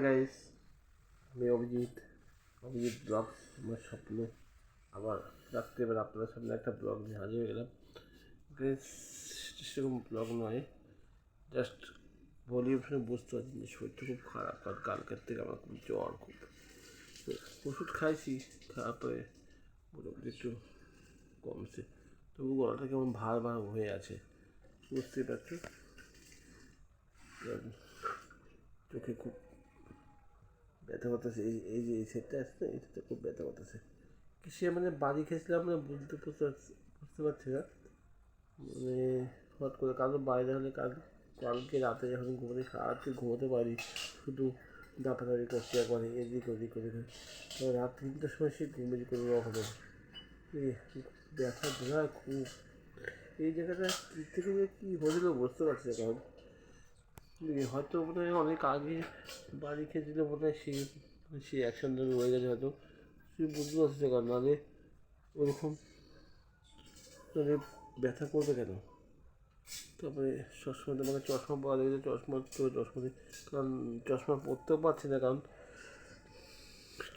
Hi guys আমি Abhijit Abhijit blog আমার স্বপ্ন। আবার রাত্রিবেলা আপনাদের সামনে একটা ব্লগ নিয়ে হাজির হয়ে গেলাম। সেরকম ব্লগ নয়। জাস্ট ভলিউম শুনে বুঝতে পারছি যে শরীরটা খুব খারাপ। আর কালকের থেকে আমার খুব জ্বর, খুব ওষুধ খাইছি, খাওয়ার পরে মোটামুটি একটু কমছে। তবু গলাটা কেমন ভার ভার হয়ে আছে, বুঝতেই পারছ চোখে খুব ব্যথা করতেছে। এই এই যে, এই সেটটা আছে না সেটটা খুব ব্যথা করতেছে। কিসে মানে বাড়ি খেয়েছিলাম না বুঝতে বুঝতে পারছি- না। মানে হঠাৎ করে কারও বাইরে হলে কাল, কালকে রাতে যখন ঘুমাতে সারাতে ঘুমোতে পারি, শুধু দাপাদাপি করছি একবারে, এদিক ওদিক করে। তো রাত তিনটার সময় সে ঘুমিয়ে করে হবে ব্যথা ধরা খুব। এই জায়গাটা কী থেকে যে কী হয়েছিল বুঝতে পারছি না কারণ হয়তো মনে হয় অনেক আগে বাড়ি খেয়েছিল মনে হয় সেই সেই অ্যাকশনটা রয়ে গেছে হয়তো। তুই বুঝতে পারছিস কারণ নাহলে ওরকম মানে ব্যথা করবে কেন? তারপরে সবসময় তো মানে চশমা পাওয়া যায় চশমা তো চশমা কারণ চশমা পরতেও পারছি না, কারণ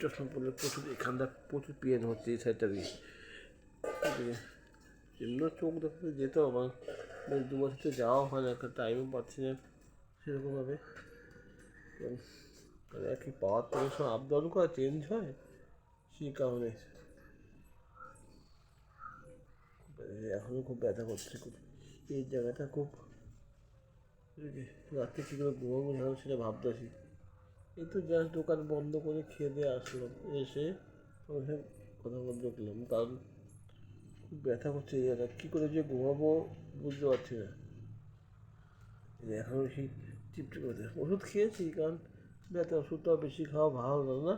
চশমা পরলে প্রচুর, এখানটা প্রচুর পেন হচ্ছে এই সাইডটা দিয়ে। জন্য চোখ দেখতে যেতে আমার বেশ দু বছর তো যাওয়া হয় না, একটা টাইমও পাচ্ছি না। সেরকমভাবে মানে একই পাওয়ার থেকে সব আপ ডাউন করা চেঞ্জ হয়? সেই কারণে। এখনও খুব ব্যথা করছে খুব। এই জায়গাটা খুব রাত্রে কী করে ঘুমাবো যখন সেটা ভাবতেছি এই তো জাস্ট দোকান বন্ধ করে খেয়ে দিয়ে আসলাম। এসে তোমার কথা বলতে উঠলাম কারণ খুব ব্যথা করছে এই জায়গা কী করে যে ঘুমাবো বুঝতে পারছি না। এখনও সেই চিপটি করতে ওষুধ খেয়েছি, কারণ ব্যথা, ওষুধটা বেশি খাওয়া ভালো না না?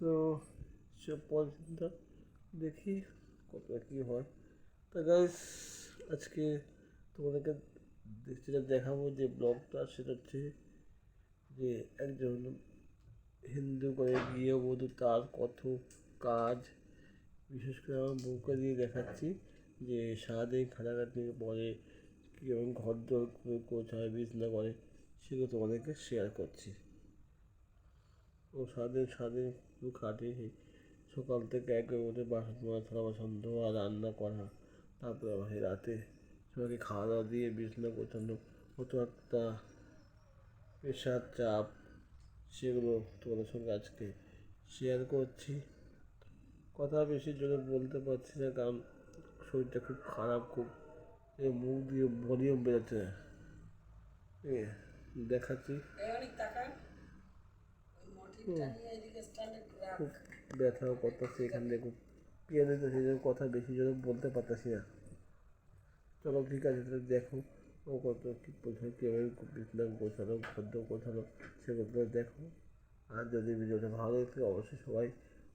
তো সব পরের দেখি কতটা কী হয়। তা গাইস আজকে তোমাদেরকে যেটা দেখাবো যে ব্লগটা, সেটা হচ্ছে যে একজন হিন্দু করে গৃহবধূ তার কত কাজ। বিশেষ করে আমার বউকে দিয়ে দেখাচ্ছি যে সারাদিন খাটাখাটি পরে কীরকম ঘর দর গোছায় বিছনা করে, সেগুলো তোমাদেরকে শেয়ার করছি। ও সারাদিন সারাদিন শুধু খাটে সেই সকাল থেকে একের মধ্যে বাসন মাজা, থালা বাসন ধোয়া, রান্না করা, তারপরে আবার রাতে সবাইকে খাওয়া দাওয়া দিয়ে বিছনা গোছানো কত একটা প্রেশার চাপ, সেগুলো তোমাদের সঙ্গে আজকে শেয়ার করছি। কথা বেশি জোরে বলতে পারছি না, কারণ শরীরটা খুব খারাপ, খুব এই মুখ দিয়ে ভলিউম বেরোচ্ছে দেখাচ্ছি। খুব ব্যথাও করতেছে এখান থেকে খুব পেয়ে দিতে সেই জন্য কথা বেশি জোরে বলতে পারতেছি না। চলো ঠিক আছে তাহলে দেখো ও কত কী কোথায় কীভাবে বিছনা গোছালো খাদ্য গোছালো সেগুলো দেখো। আর যদি ভিডিওটা ভালো লাগে অবশ্যই সবাই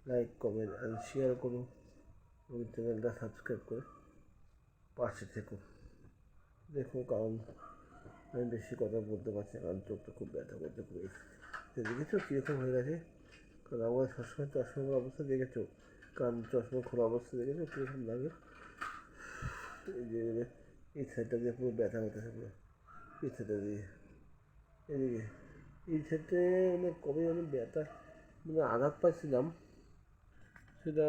লাইক কমেন্ট অ্যান্ড শেয়ার করো। এবং চ্যানেলটা সাবস্ক্রাইব করে পাশে থেকো। দেখো কারণ আমি বেশি কথা বলতে পারছি না, কারণ চোখটা খুব ব্যথা করছে খুব দেখেছ কীরকম হয়ে গেছে? কারণ আমার সবসময় চশমার অবস্থা দেখেছ? কারণ চশমা খোলা অবস্থা দেখেছ? কীরকম লাগে? এই যে, এই সাইডটা দিয়ে পুরো ব্যথা হতেছে পুরো। এই সাইডটা দিয়ে। এদিকে, এই সাইডে মানে কবে আমি ব্যথা মানে আঘাত পাইছিলাম, সেটা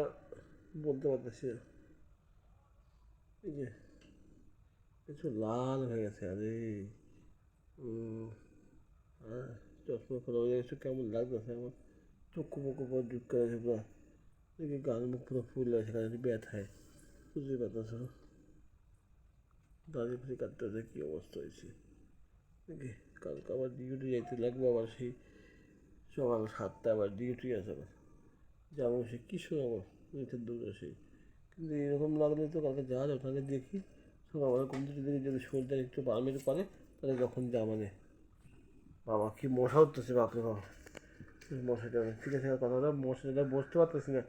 বলতে পারতেছি এই যে কিছু লাল হয়ে গেছে, আরে। আর চশমা খোলা হয়ে গেছে, কেমন লাগতেছে আমার? চক্ষু মুখু পুরো ডুব করে আছে পুরো। দেখি গান মুখ পুরো ফুল আছে কারণ ব্যথায় বুঝতে পারতেছো? দাঁড়িয়ে ফিরে কাটতে কী অবস্থা হয়েছে? দেখি, কালকে আবার ডিউটি যাইতে লাগবে, আবার সেই সকাল সাতটা আবার ডিউটি আছে আবার। যাব সে কী শোনাবো? মিথের দূরে কিন্তু এরকম লাগলে তো কালকে যাওয়া যাবে, তাহলে দেখি। সকালবেলা কমতে যদি যদি শরীরটা একটু পারমিট করে, তাহলে যখন যা মানে। বাবা, কি মশা উঠতেছে, বাপরে বাবা। মশাটা, ঠিক আছে কথাটা মশাটা বসতে পারতেছি না।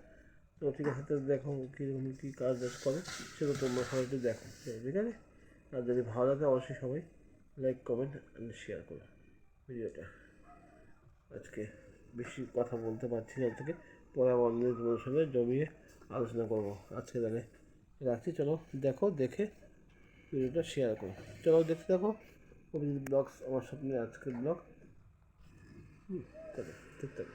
তো ঠিক আছে, তো দেখো কীরকম কী কাজ বাজ করে সেগুলো তোমরা সবাই একটু দেখো। ঠিক আছে? আর যদি ভালো লাগে, অবশ্যই সবাই লাইক কমেন্ট শেয়ার করো ভিডিওটা। আজকে বেশি কথা বলতে পারছি না থেকে পরে আবার অন্য সঙ্গে জমিয়ে আলোচনা করব। আজকে তাহলে রাখছি, চলো দেখো, দেখে ভিডিওটা শেয়ার করো। চলো দেখতে থাকো অভিজিৎ ব্লগস আমার স্বপ্নে আজকের ব্লগ হুম, চলো ঠিক থাকে।